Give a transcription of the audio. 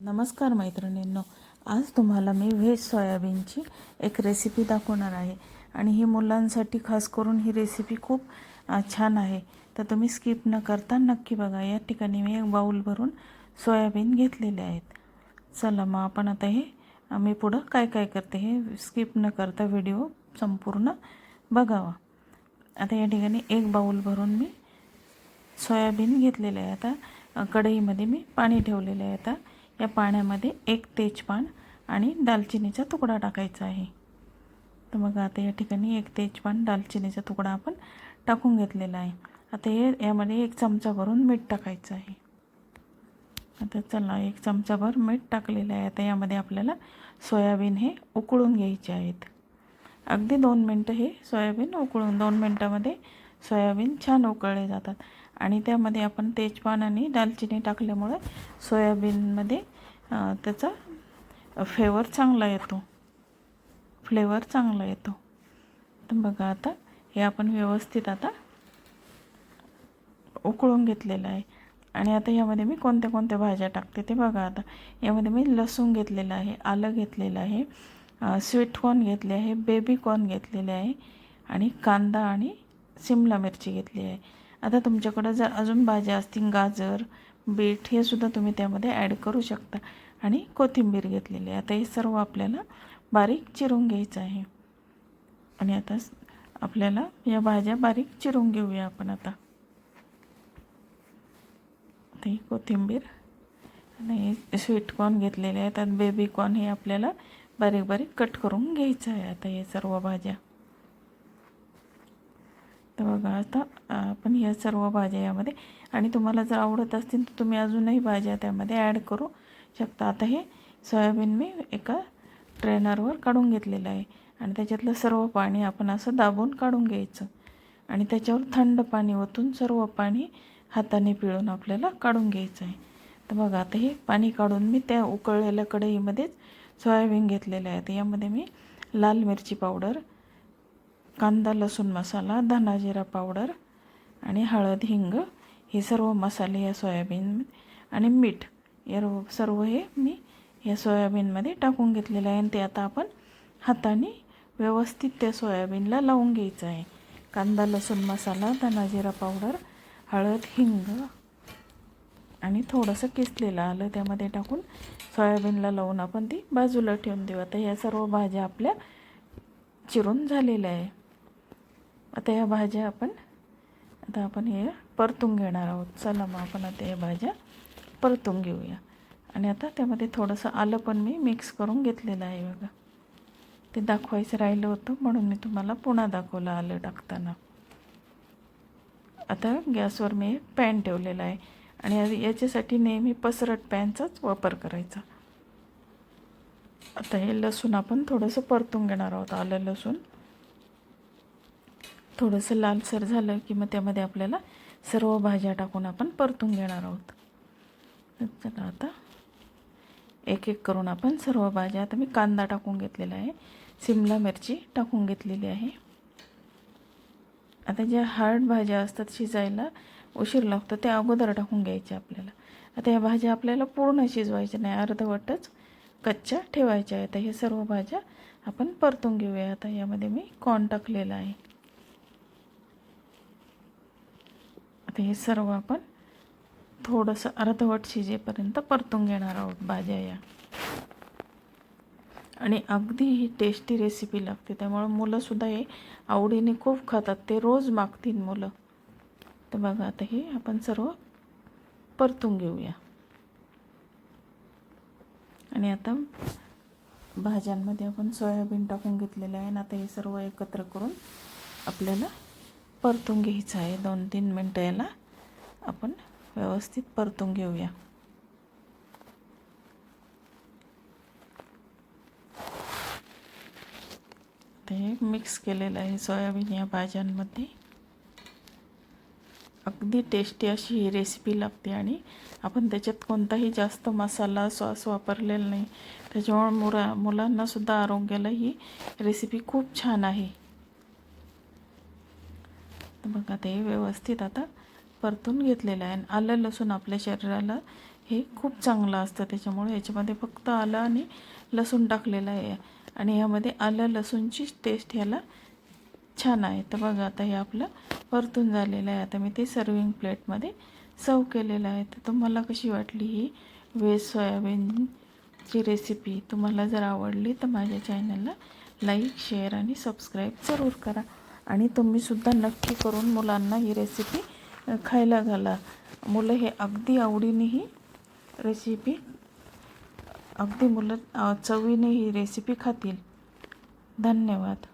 नमस्कार मैत्रिणींनो आज तुम्हाला मी व्हेज सोयाबीनची एक रेसिपी दाखवणार आहे. आणि ही मुलांसाठी खास करून ही रेसिपी खूप छान आहे. तर तुम्ही स्किप न करता नक्की बघा या ठिकाणी मी एक बाऊल भरून सोयाबीन घेतलेले आहेत. चला मग आपण आता हे मी पुढं काय काय करते हे स्किप न करता व्हिडिओ संपूर्ण बघावा. आता या ठिकाणी एक बाऊल भरून मी सोयाबीन घेतलेलं आहे. आता कढईमध्ये मी पाणी ठेवलेलं आहे. आता या पाण्यामध्ये एक तेजपान आणि दालचिनीचा तुकडा टाकायचा आहे. तर मग आता या ठिकाणी एक तेजपान दालचिनीचा तुकडा आपण टाकून घेतलेला आहे. आता हे यामध्ये एक चमचा भरून मीठ टाकायचं आहे. आता चला एक चमचाभर मीठ टाकलेलं आहे. आता यामध्ये आपल्याला सोयाबीन हे उकळून घ्यायचे आहेत. अगदी दोन मिनटं हे सोयाबीन उकळून दोन मिनटामध्ये सोयाबीन छान उकळले जातात. आणि त्यामध्ये आपण तेजपान आणि दालचिनी टाकल्यामुळे सोयाबीनमध्ये त्याचा फ्लेवर चांगला येतो. फ्लेवर चांगला येतो. तर बघा आता हे आपण व्यवस्थित आता उकळून घेतलेलं आहे. आणि आता यामध्ये मी कोणत्या कोणत्या भाज्या टाकते ते बघा आता. यामध्ये मी लसूण घेतलेलं आहे आलं घेतलेलं आहे स्वीट कॉर्न घेतले आहे बेबी कॉर्न घेतलेले आहे आणि कांदा आणि सिमला मिरची घेतली आहे. आता तुमच्याकडं जर अजून भाज्या असतील गाजर बीट हे सुद्धा तुम्ही त्यामध्ये ॲड करू शकता. आणि कोथिंबीर घेतलेली आहे. आता हे सर्व आपल्याला बारीक चिरून घ्यायचं आहे. आणि आता आपल्याला या भाज्या बारीक चिरून घेऊया आपण आता. आता ही कोथिंबीर आणि स्वीट कॉर्न घेतलेले आहे त्यात बेबी कॉर्न हे आपल्याला बारीक बारीक कट करून घ्यायचं आहे. आता हे सर्व भाज्या. तर बघा आता आपण ह्या सर्व भाज्या यामध्ये. आणि तुम्हाला जर आवडत असतील तर तुम्ही अजूनही भाज्या त्यामध्ये ॲड करू शकता. आता हे सोयाबीन मी एका ट्रेनरवर काढून घेतलेलं आहे. आणि त्याच्यातलं सर्व पाणी आपण असं दाबून काढून घ्यायचं. आणि त्याच्यावर थंड पाणी ओतून सर्व पाणी हाताने पिळून आपल्याला काढून घ्यायचं आहे. तर बघा आता हे पाणी काढून मी त्या उकळलेल्या कढईमध्येच सोयाबीन घेतलेलं आहे. तर यामध्ये मी लाल मिरची पावडर कांदा लसूण मसाला धना जिरा पावडर आणि हळद हिंग हे सर्व मसाले या सोयाबीन आणि मीठ या सर्व हे मी या सोयाबीनमध्ये टाकून घेतलेलं आहे आणि ते आता आपण हाताने व्यवस्थित त्या सोयाबीनला लावून घ्यायचं आहे. कांदा लसूण मसाला धना जिरा पावडर हळद हिंग आणि थोडंसं किसलेलं आलं त्यामध्ये टाकून सोयाबीनला लावून आपण ती बाजूला ठेवून देऊ. आता या सर्व भाज्या आपल्या चिरून झालेल्या आहे. आता या भाज्या आपण आता आपण हे परतून घेणार आहोत. चला मग आपण आता या भाज्या परतून घेऊया. आणि आता त्यामध्ये थोडंसं आलं पण मी मिक्स करून घेतलेलं आहे बघा. ते दाखवायचं राहिलं होतं म्हणून मी तुम्हाला पुन्हा दाखवलं आलं टाकताना. आता गॅसवर मी एक पॅन ठेवलेला आहे. आणि याच्यासाठी नेहमी पसरट पॅनचाच वापर करायचा. आता हे लसूण आपण थोडंसं परतून घेणार आहोत आलं लसूण. थोडंसं लालसर झालं की मग त्यामध्ये आपल्याला सर्व भाज्या टाकून आपण परतून घेणार आहोत. चला आता एक एक करून आपण सर्व भाज्या आता मी कांदा टाकून घेतलेला आहे सिमला मिरची टाकून घेतलेली आहे. आता ज्या हार्ड भाज्या असतात शिजायला उशीर लागतो त्या अगोदर टाकून घ्यायच्या आपल्याला. आता या भाज्या आपल्याला पूर्ण शिजवायच्या नाही अर्धवटच कच्च्या ठेवायच्या आहेत. हे सर्व भाज्या आपण परतून घेऊया. आता यामध्ये मी कॉर्न टाकलेला आहे. आता हे सर्व आपण थोडंसं अर्धवट शिजेपर्यंत परतून घेणार आहोत भाज्या या. आणि अगदी ही टेस्टी रेसिपी लागते त्यामुळं मुलंसुद्धा हे आवडीने खूप खातात. ते रोज मागतील मुलं. तर बघा आता हे आपण सर्व परतून घेऊया. आणि आता भाज्यांमध्ये आपण सोयाबीन टाकून घेतलेलं आहे आणि आता हे सर्व एकत्र करून आपल्याला परतून घ्यायचं आहे. दोन तीन मिनटं याला आपण व्यवस्थित परतून घेऊया. ते मिक्स केलेलं आहे सोयाबीन या भाज्यांमध्ये. अगदी टेस्टी अशी ही रेसिपी लागते आणि आपण त्याच्यात कोणताही जास्त मसाला सॉस वापरलेला नाही. त्याच्यामुळे मुला मुलांनासुद्धा आरोग्याला ही रेसिपी खूप छान आहे. बघा ते व्यवस्थित आता परतून घेतलेलं आहे. आणि आलं लसूण आपल्या शरीराला हे खूप चांगलं असतं. त्याच्यामुळे याच्यामध्ये फक्त आलं आणि लसूण टाकलेलं आहे. आणि ह्यामध्ये आलं लसूणचीच टेस्ट ह्याला छान आहे. तर बघा आता हे आपलं परतून झालेलं आहे. आता मी ते सर्विंग प्लेटमध्ये सर्व केलेलं आहे. तर तुम्हाला कशी वाटली ही व्हेज सोयाबीनची रेसिपी तुम्हाला जर आवडली तर माझ्या चॅनलला लाईक शेअर आणि सबस्क्राईब जरूर करा. आणि तुम्हीसुद्धा नक्की करून मुलांना ही रेसिपी खायला घाला. मुलं हे अगदी आवडीने ही रेसिपी अगदी मुलं चवीने ही रेसिपी खातील. धन्यवाद.